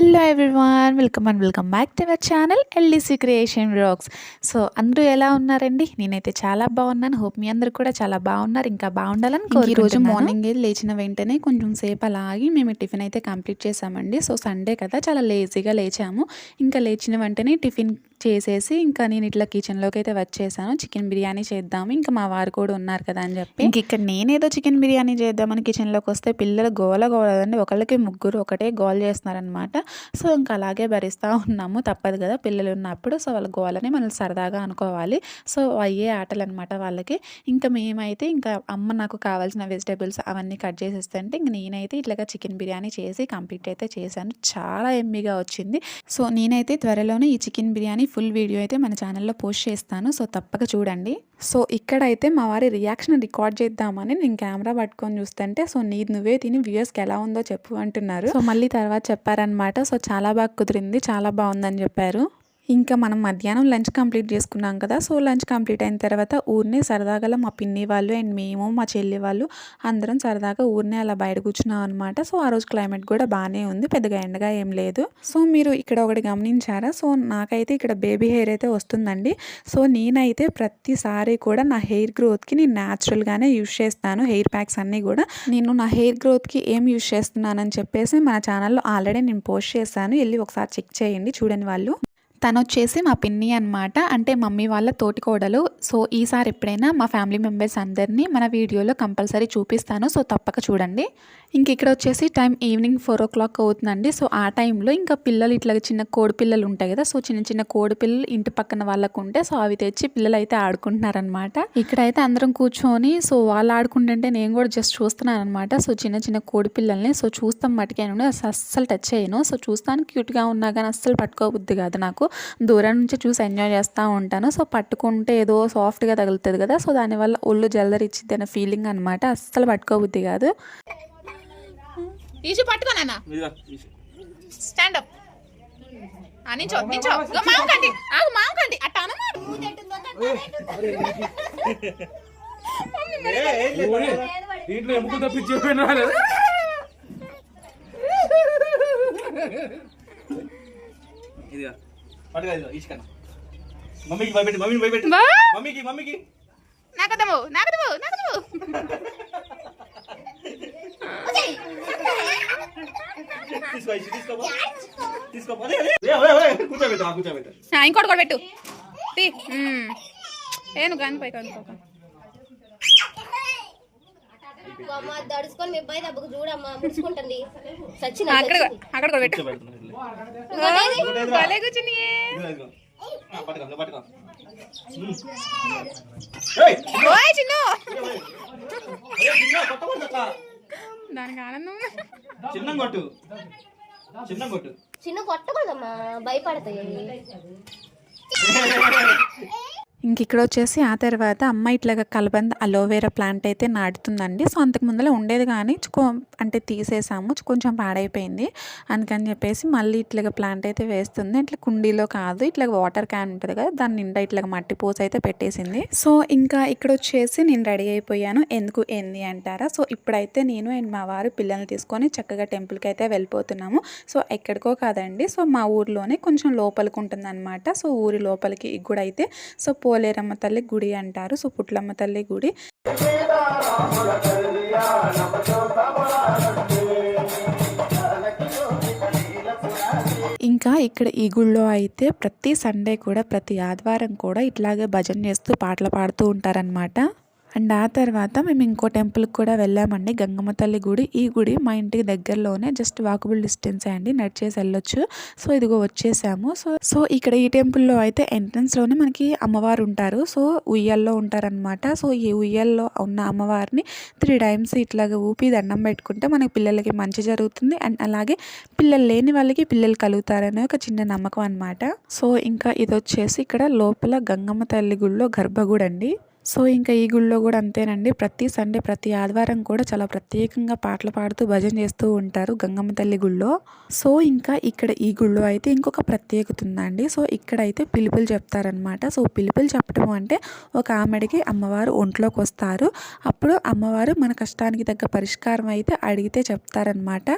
Welcome and welcome back to our channel LDC creation vlogs so అందరూ ఎలా ఉన్నారండి? నేనైతే చాలా బాగున్నాను. హోప్ మీ అందరూ కూడా చాలా బాగున్నారు. ఇంకా బాగుండాలని రోజు. మార్నింగ్ లేచిన వెంటనే కొంచెం సేపు అలా ఆగి మేము టిఫిన్ అయితే కంప్లీట్ చేసామండి సో సండే కదా చాలా లేజీగా లేచాము. ఇంకా లేచిన వెంటనే టిఫిన్ చేసేసి ఇంకా నేను ఇట్లా కిచెన్లోకి అయితే వచ్చేసాను. చికెన్ బిర్యానీ చేద్దాము. ఇంకా మా వారు కూడా ఉన్నారు కదా అని చెప్పి. ఇంక ఇక్కడ నేనేదో చికెన్ బిర్యానీ చేద్దామని కిచెన్లోకి వస్తే పిల్లలు గోల గోలదండి. ఒకళ్ళకి ముగ్గురు ఒకటే గోల్ చేస్తున్నారనమాట సో ఇంకా అలాగే భరిస్తూ ఉన్నాము. తప్పదు కదా పిల్లలు ఉన్నప్పుడు. సో వాళ్ళ గోలని మనం సరదాగా అనుకోవాలి. సో అయ్యే ఆటలు అనమాట వాళ్ళకి. ఇంకా మేమైతే ఇంకా అమ్మ నాకు కావాల్సిన వెజిటేబుల్స్ అవన్నీ కట్ చేసేస్తుంటే ఇంక నేనైతే ఇట్లాగా చికెన్ బిర్యానీ చేసి కంప్లీట్ అయితే చేశాను. చాలా ఎమ్మిగా వచ్చింది. సో నేనైతే త్వరలోనే ఈ చికెన్ బిర్యానీ ఫుల్ వీడియో అయితే మన ఛానల్లో పోస్ట్ చేస్తాను. సో తప్పక చూడండి. సో ఇక్కడైతే మా వారి రియాక్షన్ రికార్డ్ చేద్దామని నేను కెమెరా పట్టుకొని చూస్తుంటే సో నీది నువ్వే తిని వ్యూయర్స్కి ఎలా ఉందో చెప్పు అంటున్నారు. సో మళ్ళీ తర్వాత చెప్పారనమాట సో చాలా బాగా కుదిరింది చాలా బాగుందని చెప్పారు. ఇంకా మనం మధ్యాహ్నం లంచ్ కంప్లీట్ చేసుకున్నాం కదా సో లంచ్ కంప్లీట్ అయిన తర్వాత ఊరినే సరదాగా మా పిన్ని వాళ్ళు అండ్ మేము మా చెల్లి వాళ్ళు అందరం సరదాగా ఊరినే అలా బయట కూర్చున్నాం అనమాట సో ఆ రోజు క్లైమేట్ కూడా బాగానే ఉంది పెద్దగా ఎండగా ఏం లేదు. సో మీరు ఇక్కడ ఒకటి గమనించారా? సో నాకైతే ఇక్కడ బేబీ హెయిర్ అయితే వస్తుందండి. సో నేనైతే ప్రతిసారి కూడా నా హెయిర్ గ్రోత్కి నేను న్యాచురల్గానే యూస్ చేస్తాను హెయిర్ ప్యాక్స్ అన్నీ కూడా. నేను నా హెయిర్ గ్రోత్కి ఏం యూజ్ చేస్తున్నానని చెప్పేసి మన ఛానల్లో ఆల్రెడీ నేను పోస్ట్ చేశాను. వెళ్ళి ఒకసారి చెక్ చేయండి చూడని వాళ్ళు. తను వచ్చేసి మా పిన్ని అనమాట అంటే మమ్మీ వాళ్ళ తోటి కోడలు సో ఈసారి ఎప్పుడైనా మా ఫ్యామిలీ మెంబర్స్ అందరినీ మన వీడియోలో కంపల్సరీ చూపిస్తాను. సో తప్పక చూడండి. ఇంక ఇక్కడ వచ్చేసి time evening four o'clock అవుతుందండి. సో ఆ టైంలో ఇంకా పిల్లలు ఇట్లా చిన్న కోడి పిల్లలు ఉంటాయి కదా. సో చిన్న చిన్న కోడి పిల్లలు ఇంటి పక్కన వాళ్ళకు ఉంటే సో అవి తెచ్చి పిల్లలు అయితే ఆడుకుంటున్నారనమాట ఇక్కడైతే అందరం కూర్చొని సో వాళ్ళు ఆడుకుంటుంటే నేను కూడా జస్ట్ చూస్తున్నాను అనమాట సో చిన్న చిన్న కోడి పిల్లల్ని సో చూస్తాం మటుకేను అసలు అస్సలు టచ్ చేయను. సో చూస్తాను క్యూట్గా ఉన్నా కానీ అస్సలు పట్టుకోబుద్ది కాదు నాకు. దూరం నుంచి చూసి ఎంజాయ్ చేస్తూ ఉంటాను. సో పట్టుకుంటే ఏదో సాఫ్ట్గా తగులుతుంది కదా సో దానివల్ల ఒళ్ళు జల్దరిచ్చిద్ది అనే ఫీలింగ్ అనమాట అస్సలు పట్టుకోబుద్ది కాదు. తీసి. స్టాండ్ అప్ నించో నించో. ఆగు అట్ట అనమాడు. దీంట్లో ఎముకలు తప్పించి చెప్పాను. ఇదిగో. పట్టుకో ఇదిగో ఇసుకని. మమ్మీకి భయపెట్టి మమ్మీని భయపెట్టి. మమ్మీకి మమ్మీకి. అదే, అదే. కూర్చోబెట్టు ఆ, కూర్చోబెట్టు. ఆ, ఇంకోటి కూడా పెట్టు. ఏ నువ్వు కానీ పైకి అనుకోక అమ్మ దడుచుకొని మీ అబ్బాయి దెబ్బకు చూడమ్మా ముడుచుకుంటుంది. సచిన అక్కడ అక్కడ కూడా పెట్టు. భలే కూర్చుని. ఓయ్ చిన్ను. దానికి ఆనందం. చిన్న కొట్టు. చిన్న కొట్టు. చిన్న కొట్టకూడదమ్మా భయపడతాయి. ఇంక ఇక్కడ వచ్చేసి ఆ తర్వాత అమ్మ ఇట్లాగా కలబంద అలోవేరా ప్లాంట్ అయితే నాటుతుందండి. సో అంతకు ముందర ఉండేది కానీ అంటే తీసేసాము. కొంచెం పాడైపోయింది. అందుకని చెప్పేసి మళ్ళీ ఇట్లాగ ప్లాంట్ అయితే వేస్తుంది. ఇట్లా కుండీలో కాదు. ఇట్లా వాటర్ క్యాన్ ఉంటుంది కదా దాని నిండా ఇట్లా మట్టి పూస అయితే పెట్టేసింది. సో ఇంకా ఇక్కడ వచ్చేసి నేను రెడీ అయిపోయాను. ఎందుకు ఏంది అంటారా? సో ఇప్పుడైతే నేను అండ్ మా వారు పిల్లల్ని తీసుకొని చక్కగా టెంపుల్కి అయితే వెళ్ళిపోతున్నాము. సో ఎక్కడికో కాదండి. సో మా ఊర్లోనే కొంచెం లోపలికి ఉంటుంది సో ఊరి లోపలికి కూడా అయితే సో పోలేరమ్మ తల్లి గుడి అంటారు. సో పుట్లమ్మ తల్లి గుడి. ఇంకా ఇక్కడ ఈ గుళ్ళో అయితే ప్రతి సండే కూడా ప్రతి ఆదివారం కూడా ఇట్లాగే భజన చేస్తూ పాటలు పాడుతూ ఉంటారనమాట అండ్ ఆ తర్వాత మేము ఇంకో టెంపుల్కి కూడా వెళ్ళామండి. గంగమ్మ తల్లి గుడి. ఈ గుడి మా ఇంటికి దగ్గరలోనే జస్ట్ వాకబుల్ డిస్టెన్స్ అండి. నడిచేసి వెళ్ళొచ్చు. సో ఇదిగో వచ్చేసాము. సో సో ఇక్కడ ఈ టెంపుల్లో అయితే ఎంట్రన్స్లోనే మనకి అమ్మవారు ఉంటారు. సో ఉయ్యాల్లో ఉంటారనమాట సో ఈ ఉయ్యాల్లో ఉన్న అమ్మవారిని త్రీ టైమ్స్ ఇట్లాగా ఊపి దండం పెట్టుకుంటే మనకి పిల్లలకి మంచి జరుగుతుంది. అండ్ అలాగే పిల్లలు లేని వాళ్ళకి పిల్లలు కలుగుతారనే ఒక చిన్న నమ్మకం అనమాట సో ఇంకా ఇది వచ్చేసి ఇక్కడ లోపల గంగమ్మ తల్లి గుడిలో గర్భగుడి అండి సో ఇంకా ఈ గుళ్ళో కూడా అంతేనండి. ప్రతి సండే ప్రతి ఆదివారం కూడా చాలా ప్రత్యేకంగా పాటలు పాడుతూ భజన చేస్తూ ఉంటారు గంగమ్మ తల్లి గుళ్ళో. సో ఇంకా ఇక్కడ ఈ గుళ్ళో అయితే ఇంకొక ప్రత్యేకత ఉందండి. సో ఇక్కడైతే పిలుపులు చెప్తారనమాట సో పిలుపులు చెప్పడం అంటే ఒక ఆమెడికి అమ్మవారు ఒంట్లోకి వస్తారు. అప్పుడు అమ్మవారు మన కష్టానికి తగ్గ పరిష్కారం అయితే అడిగితే చెప్తారనమాట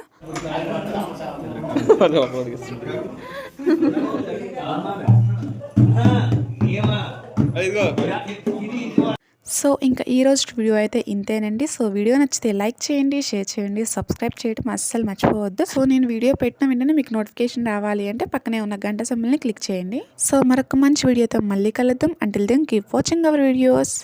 ఇదిగో. సో ఇంకా ఈరోజు వీడియో అయితే ఇంతేనండి. సో వీడియో నచ్చితే లైక్ చేయండి షేర్ చేయండి సబ్స్క్రైబ్ చేయడం అస్సలు మర్చిపోవద్దు. సో నేను వీడియో పెట్టిన వెంటనే మీకు నోటిఫికేషన్ రావాలి అంటే పక్కనే ఉన్న గంట సమ్మెల్ని క్లిక్ చేయండి. సో మరొక మంచి వీడియోతో మళ్ళీ కలుద్దాం. Until then keep watching our videos